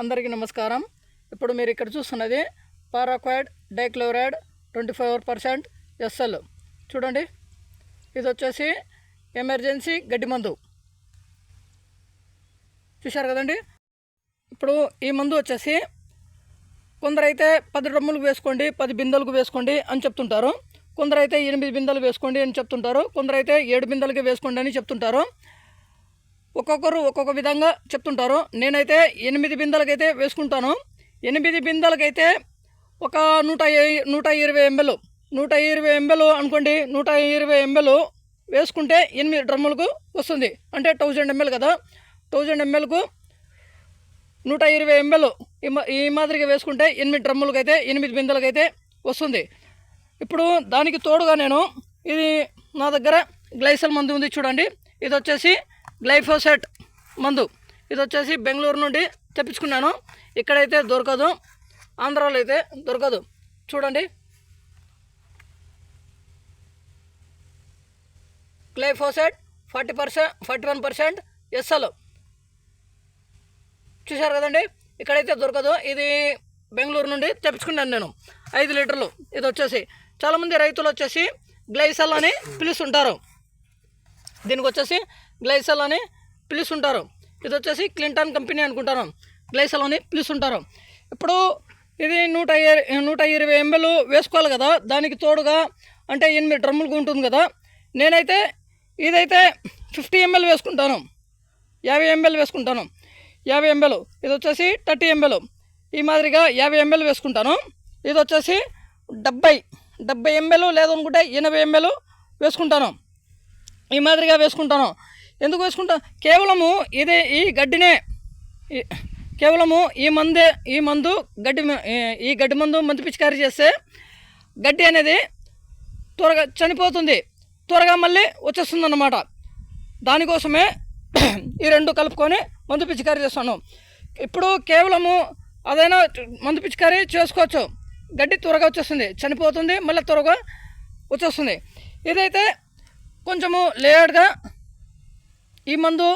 అందరికీ నమస్కారం. ఇప్పుడు మీరు ఇక్కడ చూస్తున్నది paraquat dichloride twenty five percent SL. చూడండి. ఇది వచ్చేసి ఎమర్జెన్సీ గడ్డి మందు. చూశారు కదండి? ఇప్పుడు ఈ మందు వచ్చేసి కొందరైతే పది డ్రమ్ములకు వేసుకోండి పది బిందెలకు వేసుకోండి అని చెప్తుంటారు. కొందరైతే ఎనిమిది బిందెలు వేసుకోండి అని చెప్తుంటారు. కొందరైతే ఏడు బిందెలకి వేసుకోండి అని చెప్తుంటారు. ఒక్కొక్కరు ఒక్కొక్క విధంగా చెప్తుంటారు. నేనైతే ఎనిమిది బిందెలకైతే వేసుకుంటాను. ఎనిమిది బిందెలకైతే ఒక నూట నూట ఇరవై ఎంఎల్ నూట ఇరవై ఎంఎల్ అనుకోండి నూట ఇరవై ఎంఎల్ వేసుకుంటే ఎనిమిది డ్రమ్ములకు వస్తుంది. అంటే థౌజండ్ ఎంఎల్ కదా. థౌజండ్ ఎంఎల్కు నూట ఇరవై ఎంఎల్ ఈ మా- ఈ మాదిరిగా వేసుకుంటే ఎనిమిది డ్రమ్ములకైతే ఎనిమిది బిందెలకైతే వస్తుంది. ఇప్పుడు దానికి తోడుగా నేను ఇది నా దగ్గర గ్లైసల్ మందు ఉంది చూడండి. ఇది వచ్చేసి గ్లైఫోసెట్ మందు. ఇది వచ్చేసి బెంగళూరు నుండి తెప్పించుకున్నాను. ఇక్కడైతే దొరకదు. ఆంధ్రాలో అయితే దొరకదు. చూడండి. Glyphosate forty percent forty one percent SL. చూశారు కదండి? ఇక్కడైతే దొరకదు. ఇది బెంగళూరు నుండి తెప్పించుకున్నాను నేను. ఐదు లీటర్లు. ఇది వచ్చేసి చాలామంది రైతులు వచ్చేసి గ్లైసల్ అని పిలుస్తుంటారు. దీనికి వచ్చేసి గ్లైసల్ అని పిలుస్తుంటారు. ఇది వచ్చేసి క్లింటన్ కంపెనీ అనుకుంటాను. గ్లైసల్ అని పిలుస్తుంటారు. ఇప్పుడు ఇది నూట నూట ఇరవై ఎంఎల్ వేసుకోవాలి కదా దానికి తోడుగా అంటే ఎనిమిది డ్రమ్ములకు ఉంటుంది కదా. నేనైతే ఇదైతే ఫిఫ్టీ ఎంఎల్ వేసుకుంటాను. యాభై ఎంఎల్ వేసుకుంటాను. యాభై ఎంఎల్ ఇది వచ్చేసి థర్టీ ఎంఎల్. ఈ మాదిరిగా యాభై ఎంఎల్ వేసుకుంటాను. ఇది వచ్చేసి డెబ్బై డెబ్బై ఎంఎల్ లేదనుకుంటే ఎనభై ఎంఎల్ వేసుకుంటాను. ఈ మాదిరిగా వేసుకుంటాను. ఎందుకు వేసుకుంటా? కేవలము ఇదే ఈ గడ్డినే ఈ- కేవలము ఈ మందే ఈ మందు గడ్డి ఈ- గడ్డి మందు మందు పిచికారీ చేస్తే గడ్డి అనేది త్వరగా చనిపోతుంది. త్వరగా మళ్ళీ వచ్చేస్తుంది అన్నమాట దానికోసమే ఈ రెండు కలుపుకొని మందు పిచికారీ చేస్తాను. ఇప్పుడు కేవలము అదైనా మందు పిచికారీ చేసుకోవచ్చు. గడ్డి త్వరగా వచ్చేస్తుంది. చనిపోతుంది మళ్ళీ త్వరగా వచ్చేస్తుంది. ఇదైతే కొంచెము లేయర్డ్గా ఈ మందు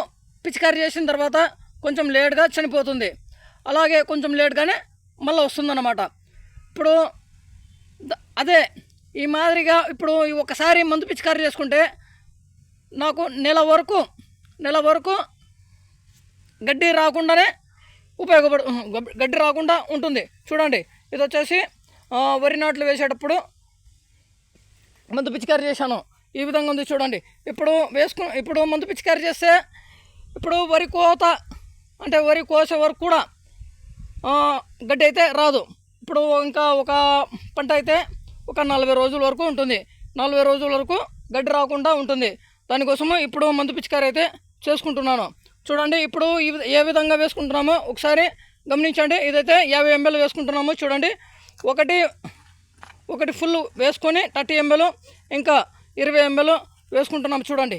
పిచికారి చేసిన తర్వాత కొంచెం లేట్గా చనిపోతుంది. అలాగే కొంచెం లేట్గానే మళ్ళీ వస్తుందన్నమాట. ఇప్పుడు అదే ఈ మాదిరిగా ఇప్పుడు ఈ ఒకసారి మందు పిచికారీ చేసుకుంటే నాకు నెల వరకు నెల వరకు గడ్డి రాకుండానే ఉపయోగపడు గడ్డి రాకుండా ఉంటుంది. చూడండి ఇది వచ్చేసి వరి నాట్లు వేసేటప్పుడు మందు పిచికారీ చేశాను. ఈ విధంగా ఉంది చూడండి. ఇప్పుడు వేసుకు ఇప్పుడు మందు పిచికారీ చేస్తే ఇప్పుడు వరి కోత అంటే వరి కోసే వరకు కూడా గడ్డి అయితే రాదు. ఇప్పుడు ఇంకా ఒక పంట అయితే ఒక నలభై రోజుల వరకు ఉంటుంది. నలభై రోజుల వరకు గడ్డి రాకుండా ఉంటుంది. దానికోసము ఇప్పుడు మందు పిచికారీ అయితే చేసుకుంటున్నాను. చూడండి ఇప్పుడు ఈ ఏ విధంగా వేసుకుంటున్నామో ఒకసారి గమనించండి. ఇదైతే యాభై ఎంఎల్ వేసుకుంటున్నాము చూడండి. ఒకటి ఒకటి ఫుల్ వేసుకొని థర్టీ ఎంఎల్ ఇంకా ఇరవై ఎంఎల్ వేసుకుంటున్నాం చూడండి.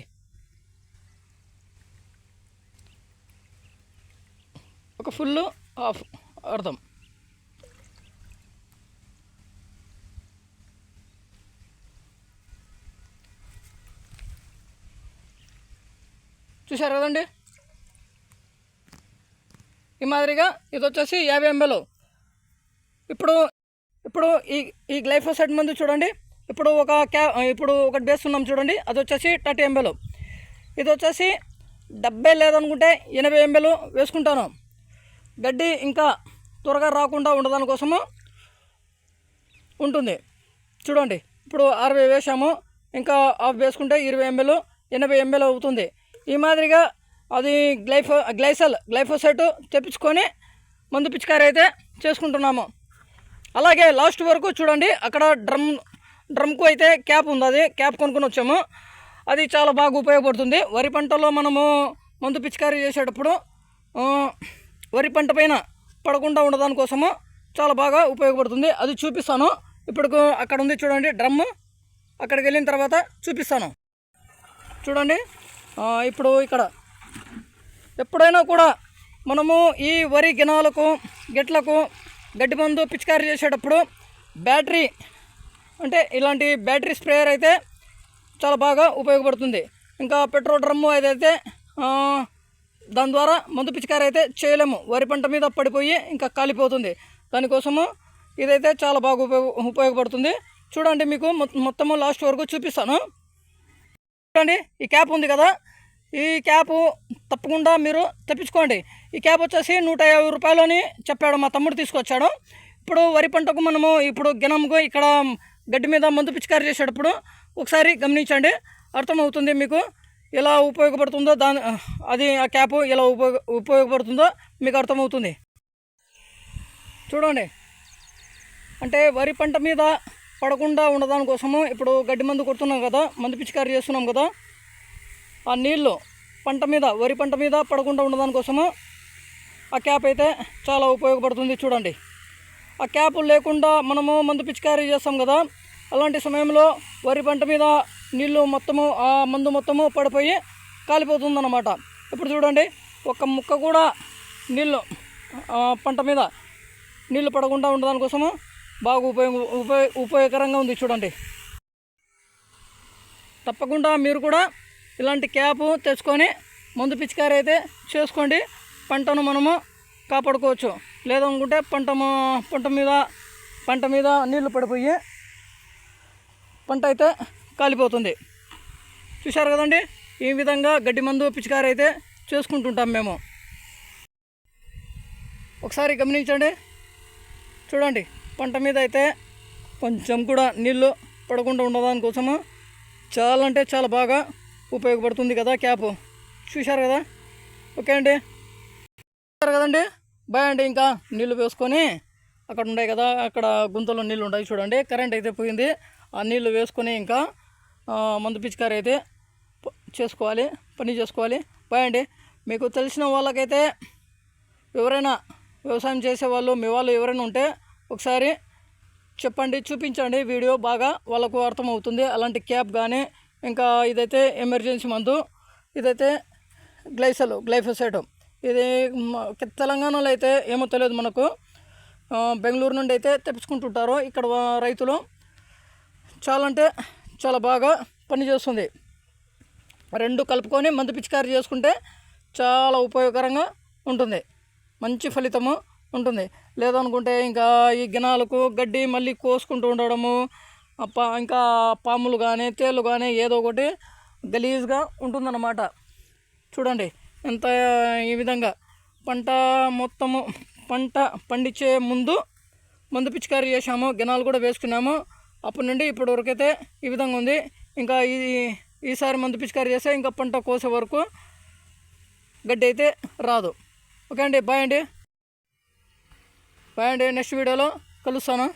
ఒక ఫుల్ హాఫ్ అర్థం. చూశారు కదండి? ఈ మాదిరిగా ఇది వచ్చేసి యాభై ఎంఎల్. ఇప్పుడు ఇప్పుడు ఈ ఈ గ్లైఫోసైడ్ మందు చూడండి. ఇప్పుడు ఒక క్యా ఇప్పుడు ఒకటి వేస్తున్నాం చూడండి అది వచ్చేసి థర్టీ ఎంఎల్. ఇది వచ్చేసి డెబ్బై లేదనుకుంటే ఎనభై ఎంఎల్ వేసుకుంటాను. గడ్డి ఇంకా త్వరగా రాకుండా ఉండదాని కోసము ఉంటుంది. చూడండి ఇప్పుడు అరవై వేసాము ఇంకా ఆఫ్ వేసుకుంటే ఇరవై ఎంఎల్ ఎనభై ఎంఎల్ అవుతుంది. ఈ మాదిరిగా అది గ్లైఫో గ్లైసల్ గ్లైఫోసైట్ తెప్పించుకొని మందు పిచికారీ అయితే చేసుకుంటున్నాము. అలాగే లాస్ట్ వరకు చూడండి అక్కడ డ్రమ్ డ్రమ్కు అయితే క్యాప్ ఉంది. అది క్యాప్ కొనుక్కొని వచ్చాము. అది చాలా బాగా ఉపయోగపడుతుంది. వరి పంటలో మనము మందు పిచికారీ చేసేటప్పుడు వరి పంట పైన పడకుండా ఉండదాని కోసము చాలా బాగా ఉపయోగపడుతుంది. అది చూపిస్తాను. ఇప్పుడు అక్కడ ఉంది చూడండి డ్రమ్. అక్కడికి వెళ్ళిన తర్వాత చూపిస్తాను. చూడండి ఇప్పుడు ఇక్కడ ఎప్పుడైనా కూడా మనము ఈ వరి గినాలకు గిట్లకు గడ్డి మందు పిచికారీ చేసేటప్పుడు బ్యాటరీ అంటే ఇలాంటి బ్యాటరీ స్ప్రేయర్ అయితే చాలా బాగా ఉపయోగపడుతుంది. ఇంకా పెట్రోల్ డ్రమ్ము ఏదైతే దాని ద్వారా మందు పిచికారి అయితే చేయలేము. వరి పంట మీద పడిపోయి ఇంకా కాలిపోతుంది. దానికోసము ఇదైతే చాలా బాగా ఉపయోగ ఉపయోగపడుతుంది. చూడండి మీకు మొత్తము లాస్ట్ వరకు చూపిస్తాను. చూడండి ఈ క్యాప్ ఉంది కదా. ఈ క్యాప్ తప్పకుండా మీరు తెప్పించుకోండి. ఈ క్యాప్ వచ్చేసి నూట యాభై రూపాయలు అని చెప్పాడు మా తమ్ముడు తీసుకొచ్చాడు. ఇప్పుడు వరి పంటకు మనము ఇప్పుడు గినముకు ఇక్కడ గడ్డి మీద మందు పిచికారి చేసేటప్పుడు ఒకసారి గమనించండి. అర్థమవుతుంది మీకు ఎలా ఉపయోగపడుతుందో దాని అది ఆ క్యాప్ ఎలా ఉపయోగ ఉపయోగపడుతుందో మీకు అర్థమవుతుంది. చూడండి. అంటే వరి పంట మీద పడకుండా ఉండదాని కోసము ఇప్పుడు గడ్డి మందు కొడుతున్నాం కదా మందు పిచికారి చేస్తున్నాం కదా ఆ నీళ్ళు పంట మీద వరి పంట మీద పడకుండా ఉండదాని కోసము ఆ క్యాప్ అయితే చాలా ఉపయోగపడుతుంది చూడండి. ఆ క్యాప్ లేకుండా మనము మందు పిచికారీ చేస్తాం కదా అలాంటి సమయంలో వరి పంట మీద నీళ్ళు మొత్తము ఆ మందు మొత్తము పడిపోయి కాలిపోతుందన్నమాట. ఇప్పుడు చూడండి ఒక ముక్క కూడా నీళ్ళు పంట మీద నీళ్ళు పడకుండా ఉండదాని కోసము బాగా ఉపయోగ ఉపయోగ ఉపయోగకరంగా ఉంది చూడండి. తప్పకుండా మీరు కూడా ఇలాంటి క్యాప్ తెచ్చుకొని మందు పిచికారి అయితే చేసుకోండి. పంటను మనము కాపాడుకోవచ్చు. లేదనుకుంటే పంట పంట మీద పంట మీద నీళ్ళు పడిపోయి పంట అయితే కాలిపోతుంది. చూశారు కదండి? ఈ విధంగా గడ్డి మందు పిచికారి అయితే చేసుకుంటుంటాం మేము. ఒకసారి గమనించండి. చూడండి పంట మీద అయితే కొంచెం కూడా నీళ్ళు పడకుండా ఉండదాని కోసము చాలా అంటే చాలా బాగా ఉపయోగపడుతుంది కదా క్యాప్. చూశారు కదా? ఓకే అండి. చూశారు కదండి? బాయ్ అండి ఇంకా నీళ్ళు వేసుకొని అక్కడ ఉన్నాయి కదా అక్కడ గుంతలో నీళ్ళు ఉన్నాయి చూడండి. కరెంట్ అయితే పోయింది. ఆ నీళ్ళు వేసుకొని ఇంకా మందు పిచికారి అయితే చేసుకోవాలి పని చేసుకోవాలి. పోయండి. మీకు తెలిసిన వాళ్ళకైతే ఎవరైనా వ్యవసాయం చేసే వాళ్ళు మీ వాళ్ళు ఎవరైనా ఉంటే ఒకసారి చెప్పండి చూపించండి వీడియో. బాగా వాళ్ళకు అర్థమవుతుంది. అలాంటి క్యాప్ కానీ ఇంకా ఇదైతే ఎమర్జెన్సీ మందు ఇదైతే గ్లైసలు గ్లైఫోసైట్. ఇది తెలంగాణలో అయితే ఏమో తెలియదు మనకు. బెంగళూరు నుండి అయితే తెప్పించుకుంటుంటారు. ఇక్కడ రైతులు చాలా అంటే చాలా బాగా పనిచేస్తుంది రెండు కలుపుకొని మందు పిచికారి చేసుకుంటే చాలా ఉపయోగకరంగా ఉంటుంది. మంచి ఫలితము ఉంటుంది. లేదనుకుంటే ఇంకా ఈ గినాలకు గడ్డి మళ్ళీ కోసుకుంటూ ఉండడము పా- ఇంకా పాములు కానీ తేళ్ళు కానీ ఏదో ఒకటి గలీజ్గా ఉంటుందన్నమాట. చూడండి ఎంత ఈ విధంగా పంట మొత్తము పంట పండించే ముందు మందు పిచికారి చేసాము గినాలు కూడా వేసుకున్నాము. అప్పటి నుండి ఇప్పటి వరకు అయితే ఈ విధంగా ఉంది. ఇంకా ఈ ఈసారి మందు పిచికారీ చేస్తే ఇంకా పంట కోసే వరకు గడ్డి అయితే రాదు. ఓకే అండి బాయ్ అండి. బాయ్ అండి నెక్స్ట్ వీడియోలో కలుస్తాను.